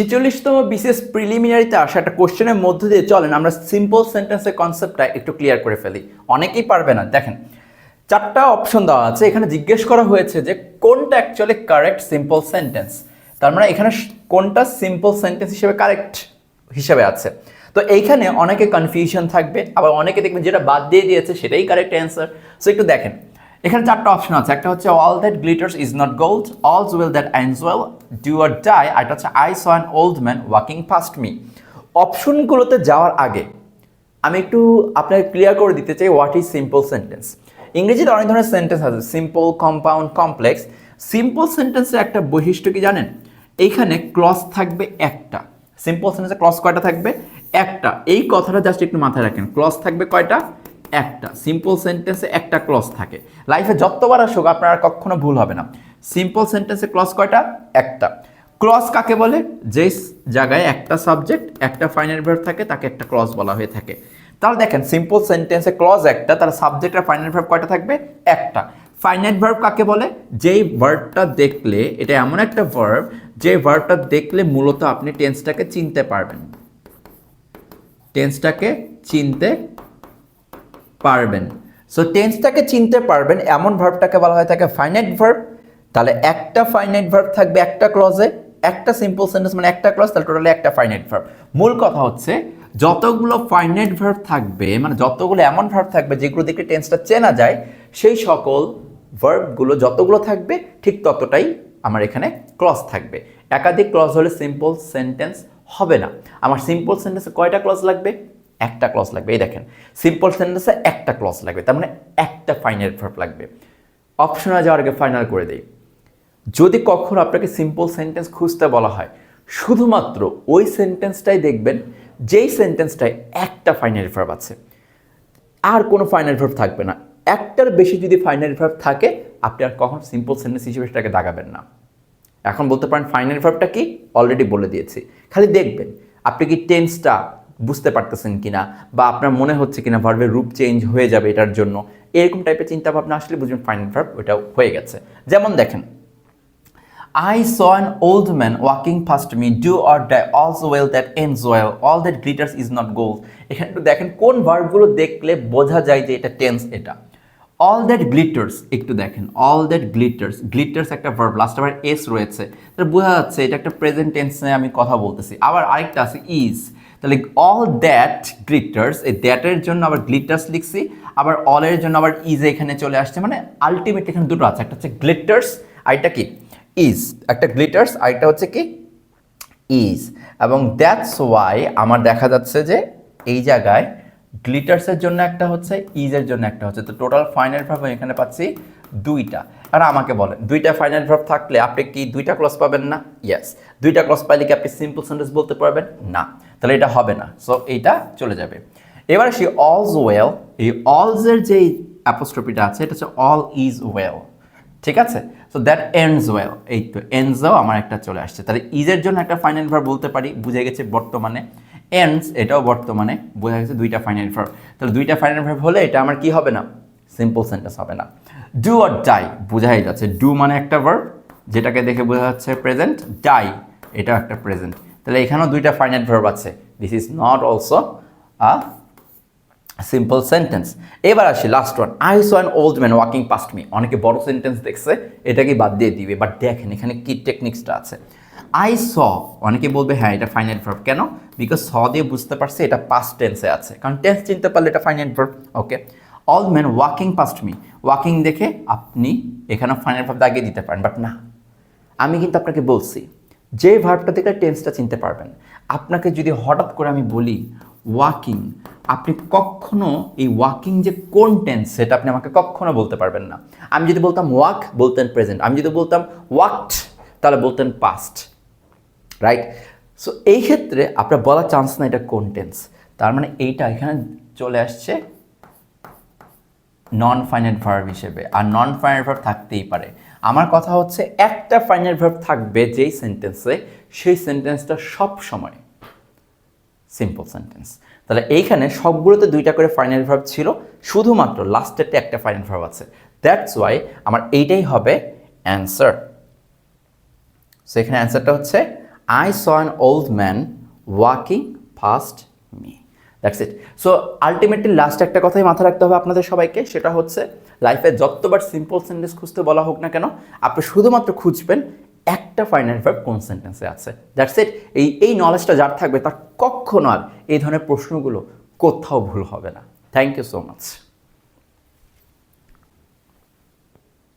ছিচল্লিশতম বিশেষ প্রিলিমিনারিতে আসা একটা কোশ্চেনের মধ্য দিয়ে চলেন, আমরা সিম্পল সেন্টেন্সের কনসেপ্টটা একটু ক্লিয়ার করে ফেলি। অনেকেই পারবে না। দেখেন, চারটা অপশন দেওয়া আছে। এখানে জিজ্ঞেস করা হয়েছে যে, কোনটা অ্যাকচুয়ালি কারেক্ট সিম্পল সেন্টেন্স তার মানে এখানে কোনটা সিম্পল সেন্টেন্স হিসেবে কারেক্ট হিসেবে আছে? তো এইখানে অনেকে কনফিউশন থাকবে, আবার অনেকে দেখবেন যেটা বাদ দিয়ে দিয়েছে সেটাই কারেক্ট অ্যান্সার সো একটু দেখেন এখানে চারটা অপশন আছে। একটা হচ্ছে all that glitters is not gold all's well that ends well do or die আর একটা হচ্ছে I saw an old man walking fast me অপশনগুলোতে যাওয়ার আগে, আমি একটু আপনাকে ক্লিয়ার করে দিতে চাই হোয়াট ইজ সিম্পল সেন্টেন্স ইংরেজিতে অনেক ধরনের সেন্টেন্স আছে সিম্পল কম্পাউন্ড কমপ্লেক্স সিম্পল সেন্টেন্সের একটা বৈশিষ্ট্য কি জানেন? এইখানে ক্লস থাকবে একটা। সিম্পল সেন্টেন্সে ক্লস কয়টা থাকবে? একটা। এই কথাটা জাস্ট একটু মাথায় রাখেন। ক্লস থাকবে কয়টা? একটা সিম্পল সেন্টেন্সে একটা ক্লস থাকে। লাইফে যতবার আসুক, আপনার আর কখনো ভুল হবে না। সিম্পল সেন্টেন্সে ক্লস কয়টা? একটা। ক্লস কাকে বলে? যে জায়গায় একটা সাবজেক্ট একটা ফাইনাল ভার্ব থাকে, তাকে একটা ক্লস বলা হয়ে থাকে। তাহলে দেখেন সিম্পল সেন্টেন্সে ক্লজ একটা তার সাবজেক্ট আর ফাইনাল ভার্ব কয়টা থাকবে? একটা। ফাইনাইট ভার্ব কাকে বলে? যেই ভার্বটা দেখলে, এটা এমন একটা ভার্ব যে ভার্বটা দেখলে মূলত আপনি টেন্সটাকে চিনতে পারবেন। টেন্সটাকে চিনতে পারবেন। সো টেন্সটাকে চিনতে পারবেন, এমন ভার্বটাকে বলা হয় থাকে ফাইনাইট ভার্ব তাহলে একটা ফাইনাইট ভার্ব থাকবে একটা ক্লজে একটা সিম্পল সেন্টেন্স মানে একটা ক্লজ তাহলে টোটালি একটা ফাইনাইট ভার্ব মূল কথা হচ্ছে, যতগুলো ফাইনাইট ভার্ব থাকবে মানে যতগুলো এমন ভার্ব থাকবে যেগুলো দেখে টেন্সটা চেনা যায়, সেই সকল ভার্বগুলো যতগুলো থাকবে, ঠিক ততটাই আমার এখানে ক্লজ থাকবে। একাধিক ক্লজ হলে সিম্পল সেন্টেন্স হবে না। আমার সিম্পল সেন্টেন্সে কয়টা ক্লজ লাগবে? একটা ক্লজ লাগবে। এই দেখেন সিম্পল সেন্টেন্সে একটা ক্লজ লাগবে, তার মানে একটা ফাইনাল ভার্ব লাগবে। অপশনে যাওয়ার আগে ফাইনাল করে দেই। যদি কখনো আপনাকে সিম্পল সেন্টেন্স খুঁজতে বলা হয়, শুধুমাত্র ওই সেন্টেন্সটাই দেখবেন, যেই সেন্টেন্সটায় একটা ফাইনাল ভার্ব আছে। আর কোনো ফাইনাল ভার্ব থাকবে না। একটার বেশি যদি ফাইনাল ভার্ব থাকে, আপনি আর কখন সিম্পল সেন্টেন্স হিসেবে সেটাকে দাগাবেন না। এখন বলতে পারেন ফাইনাল ভার্বটা কি? অলরেডি বলে দিয়েছি। খালি দেখবেন, আপনি কি টেন্সটা বুঝতে পারতেছেন কিনা বা আপনার মনে হচ্ছে কিনা ভার্বের রূপ চেঞ্জ হয়ে যাবে এটার জন্য এরকম টাইপের চিন্তা ভাবনা আসলে বুঝবেন ফাইনাল ভার্ব ওটা হয়ে গেছে যেমন দেখেন I saw an old man walking past me. Do or die, all's well that ends well. All that glitters is not gold. এখানে একটু দেখেন কোন ভার্বগুলো দেখলে বোঝা যায় যে এটা টেন্স এটা অল দ্যাট গ্লিটার্স একটু দেখেন অল দ্যাট গ্লিটার্স গ্লিটার্স একটা ভার্ব লাস্ট আবার এস রয়েছে তাহলে বোঝা যাচ্ছে এটা একটা প্রেজেন্ট টেন্সে আমি কথা বলতেছি আবার আরেকটা আছে ইজ তাহলে অল দ্যাট গ্লিটার্স এই দ্যাটের জন্য আবার গ্লিটার্স লিখছি, আবার অলের জন্য আবার ইজ এখানে চলে আসছে মানে আলটিমেট এখানে দুটো আছে, একটা হচ্ছে গ্লিটার্স আর এটা কি? ইজ একটা গ্লিটার্স আরেকটা হচ্ছে কি? ইজ এবং দ্যাটস ওয়াই আমার দেখা যাচ্ছে যে এই জায়গায় গ্লিটার্সের জন্য একটা হচ্ছে ইজের জন্য একটা হচ্ছে, তো টোটাল ফাইনাল ভার্ব এখানে পাচ্ছি দুইটা। আর আমাকে বলেন দুইটা ফাইনাল ভার্ব থাকলে আপনি কি দুইটা ক্লস পাবেন না? ইয়েস দুইটা ক্লস পাইলে কি আপনি সিম্পল সেন্টেন্স বলতে পারবেন? না। তাহলে এটা হবে না। সো এইটা চলে যাবে। এবার আসি অলস ওয়েল এই অলসের যেই অ্যাপোস্ট্রপিটা আছে, এটা হচ্ছে অল ইজ ওয়েল ঠিক আছে? সো দ্যাট এন্ডস ওয়েল এই তো এন্ডসও আমার একটা চলে আসছে। তাহলে ইজের জন্য একটা ফাইনাল ভার্ব বলতে পারি, বুঝে গেছে বর্তমানে। এন্ডস এটাও বর্তমানে, বোঝা গেছে দুইটা ফাইনাল ভার্ব তাহলে দুইটা ফাইনাল ভার্ব হলে এটা আমার কি হবে না? সিম্পল সেন্টেন্স হবে না। ডু অর ডাই বোঝাই যাচ্ছে। ডু মানে একটা ভার্ব যেটাকে দেখে বোঝা যাচ্ছে প্রেজেন্ট ডাই এটাও একটা প্রেজেন্ট তাহলে এখানেও দুইটা ফাইনাল ভার্ব আছে। This is not also a simple sentence এবার আসি last one I saw an old man walking past me অনেকে বড় সেন্টেন্স দেখছে, এটাকে বাদ দিয়ে দিবে। বাট দেখেন, এখানে কি টেকনিক্সটা আছে। আই স অনেকে বলবে হ্যাঁ এটা ফাইনাল ভার্ব কেন? বিকজ স দিয়ে বুঝতে পারছে, এটা পাস্ট টেন্সে আছে। কারণ টেন্স চিনতে পারলে এটা final verb okay all man walking past me walking দেখে আপনি এখানে ফাইনাল ভার্ব দাগিয়ে দিতে পারেন। বাট না, আমি কিন্তু আপনাকে বলছি যে ভার্বটা থেকে টেন্সটা চিনতে পারবেন। আপনাকে যদি হঠাৎ করে আমি বলি ওয়াকিং আপনি কখনো এই ওয়াকিং যে কোন টেন্স সেটা আপনি আমাকে কখনো বলতে পারবেন না। আমি যদি বলতাম ওয়াক বলতেন প্রেজেন্ট আমি যদি বলতাম ওয়াকড তাহলে বলতেন পাস্ট রাইট সো এই ক্ষেত্রে আপনার বলার চান্স না এটা কোন টেন্স তার মানে এইটা এখানে চলে আসছে নন ফাইনাল ভার্ব হিসেবে। আর নন ফাইনাল ভার্ব থাকতেই পারে। আমার কথা হচ্ছে, একটা ফাইনাল ভার্ব থাকবে যেই সেন্টেন্সে সেই সেন্টেন্সটা সব সময়। সিম্পল সেন্টেন্স তাহলে এইখানে সবগুলোতে দুইটা করে ফাইনাল ভার্ব ছিল, শুধুমাত্র লাস্টেরটা একটা ফাইনাল ভার্ব আছে। দ্যাটস ওয়াই আমার এইটাই হবে অ্যান্সার সো এখানে অ্যান্সারটা হচ্ছে I saw an old man walking fast me that's it so ultimately last একটা কথাই মাথা রাখতে হবে আপনাদের সবাইকে, সেটা হচ্ছে লাইফে যতবার সিম্পল সেন্টেন্স খুঁজতে বলা হোক না কেন, আপনি শুধুমাত্র খুঁজবেন একটা ফাইনাল ভার্ব কোন সেন্টেন্সে আছে। দ্যাটস ইট এই এই নলেজটা যার থাকবে তার কখনো আর এই ধরনের প্রশ্নগুলো কোথাও ভুল হবে না। Thank you so much